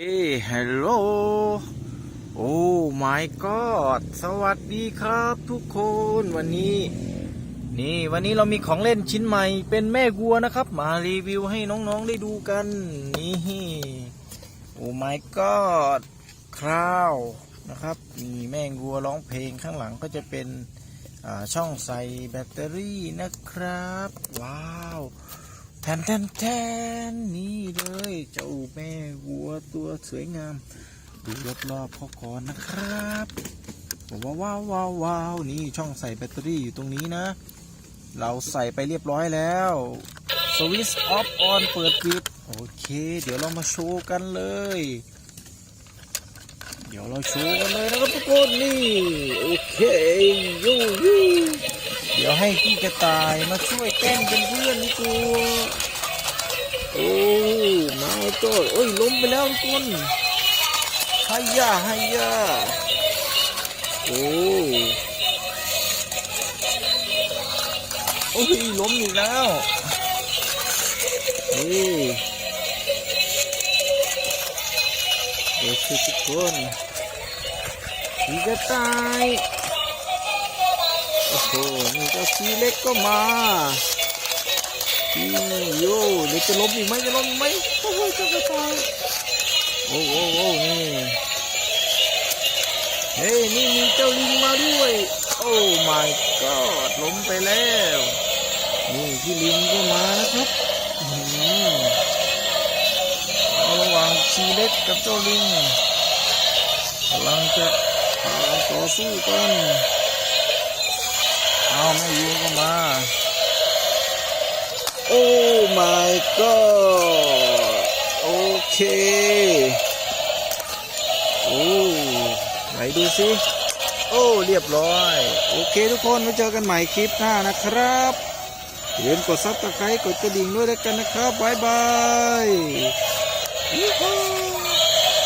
เอ้ฮัลโหล โอ้ my god สวัสดีครับทุกคนวันนี้ นี่วันนี้เรามีของเล่นชิ้นใหม่เป็นแม่วัวนะครับ มารีวิวให้น้องๆได้ดูกัน นี่โอ้ my god คราวนะครับมีแม่วัวร้องเพลงข้างหลังก็จะเป็นช่องใส่แบตเตอรี่นะครับ ว้าว แทนแทนแทนนี่เลย เจ้าแม่วัวตัวสวยงาม ดูรอบๆพ่อก่อนนะครับว้าวว้าวว้าววาวนี่ช่องใส่แบตเตอรี่อยู่ตรงนี้นะ เราใส่ไปเรียบร้อยแล้วสวิตช์ออฟออนเปิดปิดโอเค เดี๋ยวเรามาโชว์กันเลย เดี๋ยวเราโชว์กันเลยนะครับทุกคนนี่ โอเคยูยูเดี๋ยวให้พี่กระต่ายมาช่วยแกล้งเป็นเพื่อนนี่ตั มาตัวโอ้ยล้มไปแล้วทุกคนไฮยาไฮยาโอ้โอ้ยล้มอีกแล้วนี่โอเคทุกคนพี่กระต่ายโอ้โหนี่เจ้าซีเล็กก็มา โย่เดี๋ยวจะล้มอีกไหมจะล้มอีกไหมโอ้โหจ้ากระต่ายโอ้โหโอ้โหนี่เฮ้ยนี่มีเจ้าลิงมาด้วย โอ้ my god ล้มไปแล้ว นี่พี่ลิงก็มานะครับหือเอาระหว่างชีเล็กกับเจ้าลิงกำลังจะพากันต่อสู้กัน เอาแม่ยูก็มา โอ้ my god โอเค โอ้ไหนดูสิ โอ้ เรียบร้อย โอเคทุกคนไว้เจอกันใหม่คลิปหน้านะครับอย่าลืมกดซับสไครต์กดกระดิ่งด้วยแล้วกันนะครับ บ๊ายบาย